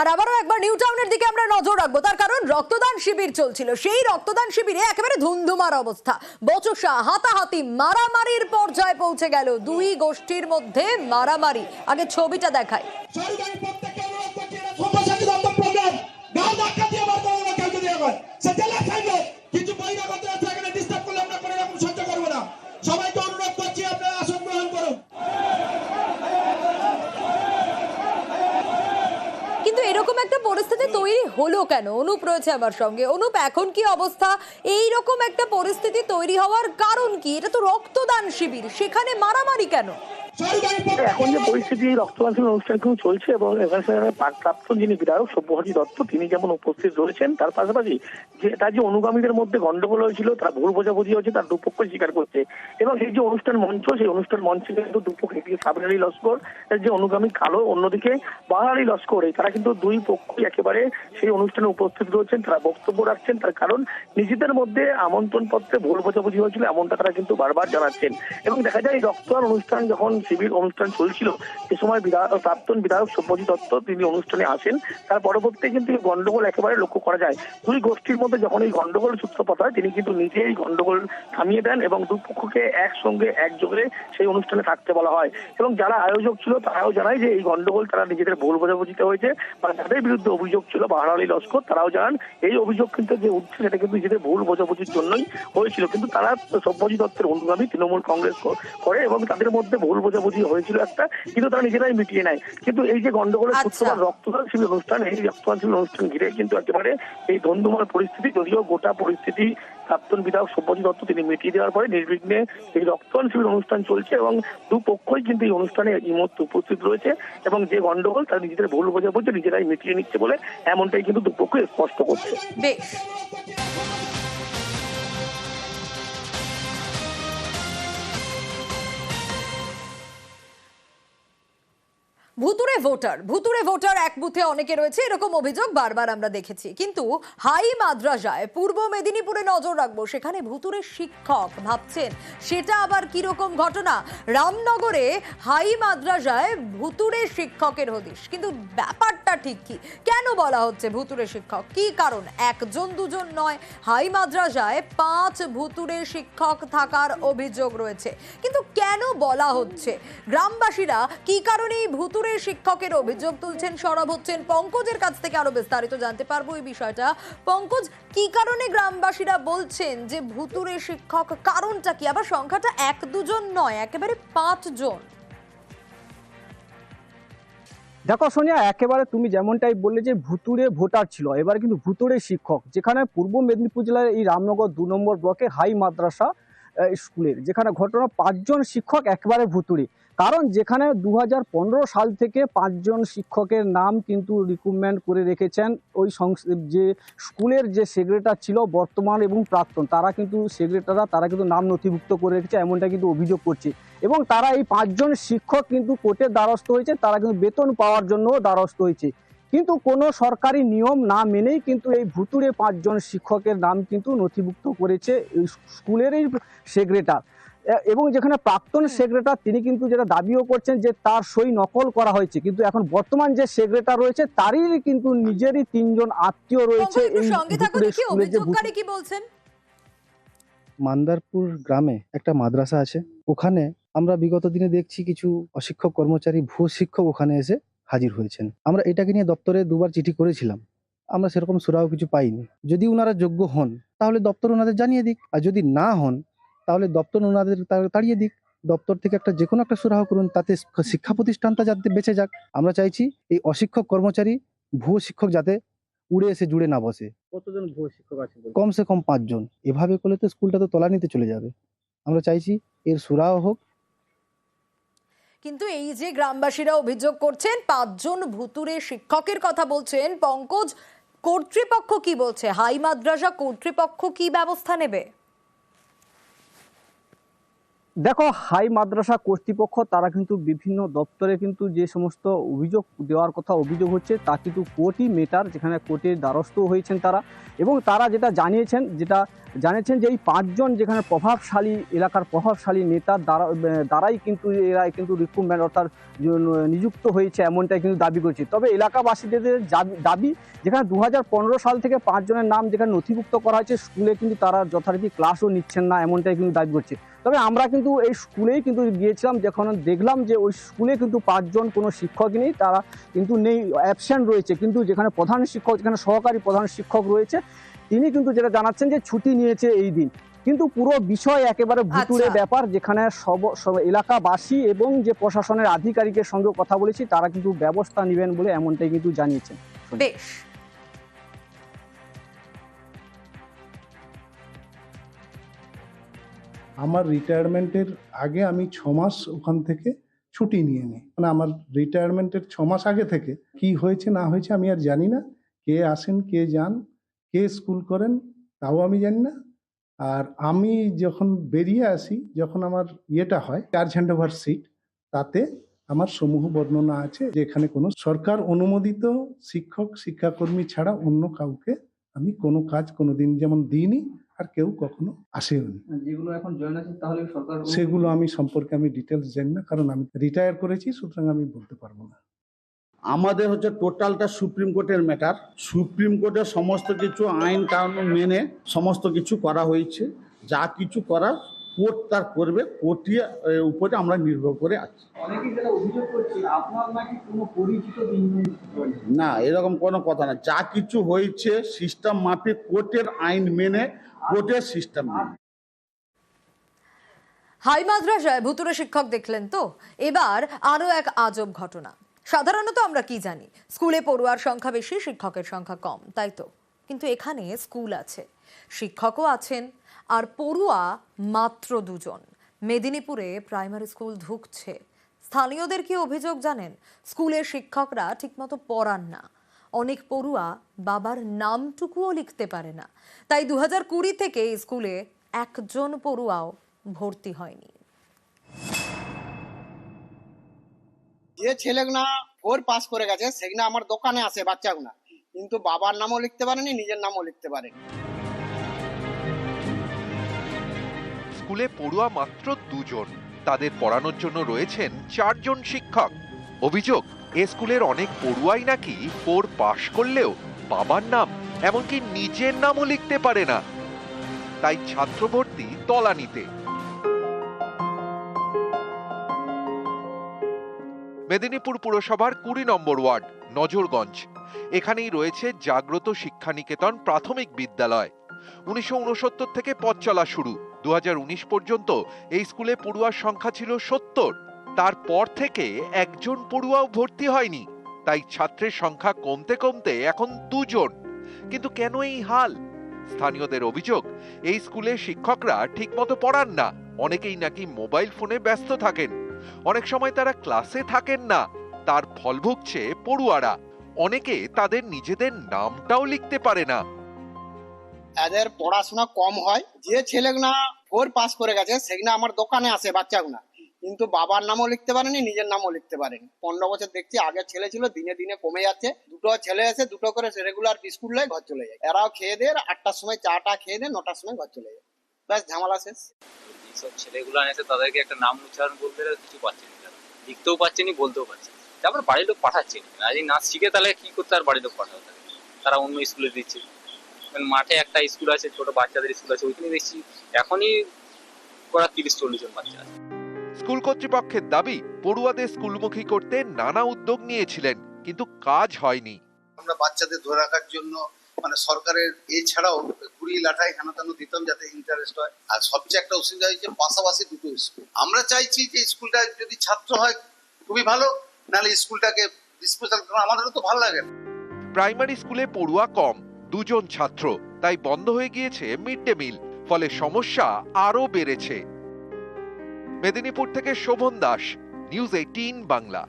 আর আবারও একবার নিউ টাউনের দিকে আমরা নজর রাখব। তার কারণ রক্তদান শিবির চলছিল। সেই রক্তদান শিবিরে একেবারে ধুমধুমার অবস্থা। বচসা, হাতাহাতি, মারামারির পর্যায়ে পৌঁছে গেল দুই গোষ্ঠীর মধ্যে মারামারি। আগে ছবিটা দেখায় পরিস্থিতি তৈরি হলো কেন? অনুপ রয়েছে আমার সঙ্গে। অনুপ এখন কি অবস্থা? এই রকম একটা পরিস্থিতি তৈরি হওয়ার কারণ কি? এটা তো রক্তদান শিবির। সেখানে মারামারি কেন? এখন যে পরিস্থিতি রক্তদান অনুষ্ঠান কিন্তু চলছে এবং প্রাক- যিনি বিধায়ক সব্যসাচী দত্ত তিনি যেমন উপস্থিত রয়েছেন তার পাশাপাশি যে তার যে অনুগামীদের মধ্যে গন্ডগোল হয়েছিল তার ভুল বোঝাবুঝি হয়েছে তার দুপক্ষ স্বীকার করছে। এবং এই যে অনুষ্ঠান মঞ্চ সেই অনুষ্ঠান মঞ্চে কিন্তু দুপক্ষ একদিকে সাবরালি লস্কর যে অনুগামী কালো অন্যদিকে বাঙালি লস্কর এই তারা কিন্তু দুই পক্ষই একেবারে সেই অনুষ্ঠানে উপস্থিত রয়েছেন তারা বক্তব্য রাখছেন তার কারণ নিজেদের মধ্যে আমন্ত্রণ পত্রে ভুল বোঝাবুঝি হয়েছিল এমনটা তারা কিন্তু বারবার জানাচ্ছেন। এবং দেখা যায় রক্তদান অনুষ্ঠান যখন শিবির অনুষ্ঠান চলছিল। সে সময় বিধায়ক প্রাক্তন বিধায়ক সব্যজিৎ দত্ত তিনি অনুষ্ঠানে আসেন। তার পরবর্তীতে কিন্তু এই গন্ডগোল একেবারে লক্ষ্য করা যায়। দুই গোষ্ঠীর মধ্যে যখন এই গন্ডগোল সূত্রপাত হয়, তিনি কিন্তু নিজে এই গন্ডগোল থামিয়ে দেন এবং দুপক্ষকে একসঙ্গে একযোগে সেই অনুষ্ঠানে থাকতে বলা হয়। এবং যারা আয়োজক ছিল, তারাও জানায় যে এই গন্ডগোল তারা নিজেদের ভুল বোঝাবুঝিতে হয়েছে বা যাদের বিরুদ্ধে অভিযোগ ছিল বাহার লস্কর, তারাও জানান এই অভিযোগ কিন্তু যে উঠছে, সেটা কিন্তু নিজেদের ভুল বোঝাবুঝির জন্যই হয়েছিল। কিন্তু তারা সব্যজিৎ দত্তের অনুগামী তৃণমূল কংগ্রেস করে এবং তাদের মধ্যে ভুল বোঝাবুঝি হয়েছিল একটা কিন্তু তারা নিজেরাই মিটিয়ে নেয় কিন্তু এই যে গন্ডগোলের আচ্ছা। সূত্রপাত রক্তদান শিবির অনুষ্ঠান এই রক্তদান শিবির অনুষ্ঠান ঘিরে কিন্তু একেবারে এই ধন্দুমার পরিস্থিতি যদিও গোটা পরিস্থিতি প্রাক্তন বিধায়ক সব্যজিৎ দত্ত তিনি মিটিয়ে দেওয়ার পরে নির্বিঘ্নে এই রক্তদান শিবির অনুষ্ঠান চলছে এবং দুপক্ষই কিন্তু এই অনুষ্ঠানে এই মুহূর্তে উপস্থিত রয়েছে এবং যে গন্ডগোল তারা নিজেদের ভুল বোঝাবুঝি নিজেরাই মিটিয়ে নিচ্ছে বলে এমনটাই কিন্তু দুপক্ষ স্পষ্ট করছে বেশ ভুতুরে ভোটার ভুতুরে ভোটার এক বুথে অনেকে রয়েছে, এরকম অভিযোগ বারবার আমরা দেখেছি। কিন্তু হাই মাদ্রাসায় পূর্ব মেদিনীপুরে নজর রাখব, সেখানে ভুতুরে শিক্ষক ভাবছেন, সেটা আবার কীরকম ঘটনা? রামনগরে হাই মাদ্রাসায় ভুতুরে শিক্ষকের হদিশ। কিন্তু ব্যাপারটা ঠিক কি? কেন বলা হচ্ছে ভুতুরে শিক্ষক? কি কারণ? একজন দুজন নয়, হাই মাদ্রাসায় পাঁচ ভুতুরে শিক্ষক থাকার অভিযোগ রয়েছে। কিন্তু কেন বলা হচ্ছে? গ্রামবাসীরা কি কারণে এই ভুতুরে শিক্ষকের অভিযোগ তুলছেন সরব হচ্ছেন পঙ্কজের কাছ থেকে আরও বিস্তারিত জানতে পারব এই বিষয়টা। পঙ্কজ, কি কারণে গ্রামবাসীরা বলছেন যে ভুতুরে শিক্ষক, কারণটা কি? আবার সংখ্যাটা এক দুজন নয়, একেবারে পাঁচজন দেখো সোনিয়া, একেবারে তুমি যেমনটাই বললে যে ভুতুরে ভোটার ছিল, এবার কিন্তু ভুতুরে শিক্ষক, যেখানে পূর্ব মেদিনীপুর জেলার এই রামনগর দু নম্বর ব্লকে হাই মাদ্রাসা স্কুলের, যেখানে ঘটনা পাঁচজন শিক্ষক একেবারে ভুতুরে কারণ যেখানে দু হাজার পনেরো সাল থেকে পাঁচজন শিক্ষকের নাম কিন্তু রিক্রুটমেন্ট করে রেখেছেন, ওই যে স্কুলের যে সেক্রেটার ছিল বর্তমান এবং প্রাক্তন, তারা কিন্তু সেক্রেটাররা তারা কিন্তু নাম নথিভুক্ত করে রেখেছে, এমনটা কিন্তু অভিযোগ করছে। এবং তারা এই পাঁচজন শিক্ষক কিন্তু কোর্টের দ্বারস্থ হয়েছে, তারা কিন্তু বেতন পাওয়ার জন্য দ্বারস্থ হয়েছে। কিন্তু কোনো সরকারি নিয়ম না মেনেই কিন্তু এই ভুতুরে পাঁচজন শিক্ষকের নাম কিন্তু নথিভুক্ত করেছে স্কুলের এই সেক্রেটার এবং যেখানে প্রাক্তন সেক্রেটার তিনি কিন্তু যেটা দাবিও করছেন যে তার সই নকল করা হয়েছে। কিন্তু এখন বর্তমান যে সেক্রেটার রয়েছে তারই কিন্তু নিজেরই তিনজন আত্মীয় রয়েছে কি বলছেন? মান্দারপুর গ্রামে একটা মাদ্রাসা আছে। ওখানে আমরা বিগত দিনে দেখছি কিছু অশিক্ষক কর্মচারী ভুয়ো শিক্ষক ওখানে এসে হাজির হয়েছেন। আমরা এটাকে নিয়ে দপ্তরে দুবার চিঠি করেছিলাম। আমরা সেরকম সুরাও কিছু পাইনি। যদি ওনারা যোগ্য হন তাহলে দপ্তর ওনাদের জানিয়ে দিক। আর যদি না হন তাহলে দপ্তর ওনাদের তাড়িয়ে দিক। দপ্তর থেকে একটা যে কোনো একটা সুরাহ করুন তাতে শিক্ষা প্রতিষ্ঠানটা যাতে বেঁচে যাক। আমরা চাইছি এই অশিক্ষক কর্মচারী ভুয়ো শিক্ষক যাতে উড়ে এসে জুড়ে না বসে। কতজন ভুয়ো শিক্ষক আছে কমসে কম পাঁচজন। এভাবে করলে তো স্কুলটা তো তলানিতে চলে যাবে। আমরা চাইছি এর সুরাহ হোক। কিন্তু এই যে গ্রামবাসীরা অভিযোগ করছেন পাঁচজন ভুতুরে শিক্ষকের কথা বলছেন পঙ্কজ কর্তৃপক্ষ কি বলছে? হাই মাদ্রাসা কর্তৃপক্ষ কি ব্যবস্থা নেবে? দেখো, হাই মাদ্রাসা কর্তৃপক্ষ, তারা কিন্তু বিভিন্ন দপ্তরে কিন্তু যে সমস্ত অভিযোগ দেওয়ার কথা অভিযোগ হচ্ছে, তা কিন্তু কোর্টই মেটার যেখানে কোর্টের দ্বারস্থ হয়েছেন তারা। এবং তারা যেটা জানিয়েছেন যেটা জানিয়েছেন যে এই পাঁচজন যেখানে প্রভাবশালী এলাকার প্রভাবশালী নেতার দ্বারা, দ্বারাই কিন্তু এরা কিন্তু রিক্রুটমেন্ট অর্থাৎ নিযুক্ত হয়েছে এমনটাই কিন্তু দাবি করছে। তবে এলাকাবাসীদের দাবি- দাবি, যেখানে দু হাজার পনেরো সাল থেকে পাঁচজনের নাম যেখানে নথিভুক্ত করা হয়েছে, স্কুলে কিন্তু তারা যথারীতি ক্লাসও নিচ্ছেন না, এমনটাই কিন্তু দাবি করছে। তবে আমরা কিন্তু এই স্কুলেই কিন্তু গিয়েছিলাম যখন দেখলাম যে ওই স্কুলে কিন্তু পাঁচজন কোনো শিক্ষক নেই তারা কিন্তু নেই অ্যাবসেন্ট রয়েছে। কিন্তু যেখানে প্রধান শিক্ষক যেখানে সহকারী প্রধান শিক্ষক রয়েছে তিনি কিন্তু যেটা জানাচ্ছেন যে ছুটি নিয়েছে এই দিন। কিন্তু পুরো বিষয় একেবারে ভুতুরে আচ্ছা। ব্যাপার যেখানে সব সব এলাকাবাসী এবং যে প্রশাসনের আধিকারিকের সঙ্গে কথা বলেছি তারা কিন্তু ব্যবস্থা নেবেন বলে এমনটাই কিন্তু জানিয়েছেন। বেশ। আমার রিটায়ারমেন্টের আগে আমি ছ মাস ওখান থেকে ছুটি নিয়ে নিই। মানে আমার রিটায়ারমেন্টের ছ মাস আগে থেকে কি হয়েছে, না হয়েছে আমি আর জানি না। কে আসেন, কে যান, কে স্কুল করেন, তাও আমি জানি না। আর আমি যখন বেরিয়ে আসি, যখন আমার ইয়েটা হয় চার্জ হ্যান্ড ওভার সিট তাতে আমার সমূহ বর্ণনা আছে যে এখানে কোনো সরকার অনুমোদিত শিক্ষক, শিক্ষাকর্মী ছাড়া অন্য কাউকে আমি কোনো কাজ কোনো দিন যেমন দিইনি আর কেউ কখনো আসেওনি যেগুলো এখন জয়েন আছে তাহলে সরকার সেগুলো আমি সম্পর্কে আমি ডিটেলস জানি না কারণ আমি রিটায়ার করেছি সুতরাং আমি বলতে পারব না। আমাদের হচ্ছে টোটালটা সুপ্রিম কোর্টের ম্যাটার সুপ্রিম কোর্টের সমস্ত কিছু আইন কানুন মেনে সমস্ত কিছু করা হয়েছে। যা কিছু করার কোর্ট তার করবে কোর্টের উপরে আমরা নির্ভর করে আছি। অনেকেই যেটা অভিযোগ করছে আপনার নাকি কোনো পরিচিত না এরকম কোনো কথা না। যা কিছু হয়েছে সিস্টেম মাফিক কোর্টের আইন মেনে কোর্টের সিস্টেম মেনে। হাই মাদ্রাসায় ভুতুরে শিক্ষক দেখলেন তো? এবার আরও এক আজব ঘটনা। সাধারণত আমরা কি জানি? স্কুলে পড়ুয়ার সংখ্যা বেশি শিক্ষকের সংখ্যা কম তাই তো? কিন্তু এখানে স্কুল আছে, শিক্ষকও আছেন, আর পড়ুয়া মাত্র দুজন। মেদিনীপুরে প্রাইমারি স্কুল ঢুকছে স্থানীয়দের কি অভিযোগ জানেন? স্কুলের শিক্ষকরা ঠিকমতো পড়ান না। অনেক পড়ুয়া বাবার নামটুকুও লিখতে পারে না। তাই দু হাজার কুড়ি থেকে স্কুলে একজন পড়ুয়াও ভর্তি হয়নি। যে ছেলেগুনা ফোর পাস করে গেছে সেগুলো আমার দোকানে আসে বাচ্চাগুনা। কিন্তু বাবার নামও লিখতে পারেনি, নিজের নামও লিখতে পারেনি। স্কুলে পড়ুয়া মাত্র দুজন। তাদের পড়ানোর জন্য রয়েছেন চারজন শিক্ষক। অভিযোগ, এ স্কুলের অনেক পড়ুয়াই নাকি ফোর পাশ করলেও বাবার নাম, এমনকি নিজের নামও লিখতে পারে না। তাই ছাত্র ভর্তি তলানিতে। মেদিনীপুর পুরসভার কুড়ি নম্বর ওয়ার্ড, নজরগঞ্জ। এখানেই রয়েছে জাগ্রত শিক্ষানিকেতন প্রাথমিক বিদ্যালয়। উনিশশো উনসত্তর থেকে পথ চলা শুরু। দু হাজার উনিশ পর্যন্ত এই স্কুলে পড়ুয়ার সংখ্যা ছিল সত্তর। তারপর থেকে একজন পড়ুয়াও ভর্তি হয়নি। তাই ছাত্রের সংখ্যা কমতে কমতে এখন দুজন। কিন্তু কেন এই হাল? স্থানীয়দের অভিযোগ, এই স্কুলে শিক্ষকরা ঠিকমতো পড়ান না। অনেকেই নাকি মোবাইল ফোনে ব্যস্ত থাকেন। অনেক সময় তারা ক্লাসে থাকেন না। তার ফল ভুগছে পড়ুয়ারা। অনেকে তাদের নিজেদের নামটাও লিখতে পারে না। এদের পড়াশোনা কম হয়। যে ছেলেগুনা ফোর পাস করে গেছে সেগুলো আমার দোকানে আসে বাচ্চাগুনা কিন্তু বাবার নামও লিখতে পারেনি নিজের নামও লিখতে পারেনি। পনেরো বছর দেখছি আগে ছেলে ছিল দিনে দিনে কমে যাচ্ছে। দুটো ছেলে এসে দুটো করে রেগুলার বিস্কুট লয় ঘর চলে যায়। এরাও খেয়ে দিয়ে আটটার সময় চাটা খেয়ে দিয়ে নটার সময় ঘর চলে যায়। ব্যাস ঝামেলা শেষ। ছেলেগুলো আছে তাদেরকে একটা নাম উচ্চারণ বলতে গেলে কিছু পাচ্ছে না। লিখতেও পাচ্ছে নি বলতেও পারছে না। তারপরে বাড়ির লোক পাঠাচ্ছে। না আর এই নাচ শিখে তাহলে কি করতে আর বাড়ির লোক পাঠাবে? তারা অন্য স্কুলে দিচ্ছে। মাঠে একটা স্কুল আছে ছোট বাচ্চাদের স্কুল আছে ওইখানে দেখছি এখনই ওরা তিরিশ চল্লিশ জন বাচ্চা আছে। স্কুল কর্তৃপক্ষের দাবি পড়ুয়াদের স্কুলমুখী করতে নানা উদ্যোগ নিয়েছিলেন কিন্তু কাজ হয়নি। আমরা বাচ্চাদের ধরে রাখার জন্য মানে সরকারের এছাড়াও কুড়ি লাঠাই হেন তেন দিতাম যাতে ইন্টারেস্ট হয়। আর সবচেয়ে একটা অসুবিধা হয়েছে পাশাপাশি দুটো স্কুল আমরা চাইছি যে স্কুলটা যদি ছাত্র হয় খুবই ভালো। স্কুলটাকে ডিসপোজাল তো ভালো লাগে প্রাইমারি স্কুলে পড়ুয়া কম, দুজন ছাত্র, তাই বন্ধ হয়ে গিয়েছে মিড ডে মিল, ফলে সমস্যা আরও বেড়েছে। মেদিনীপুর থেকে শোভন দাস, নিউজ এইটিন বাংলা।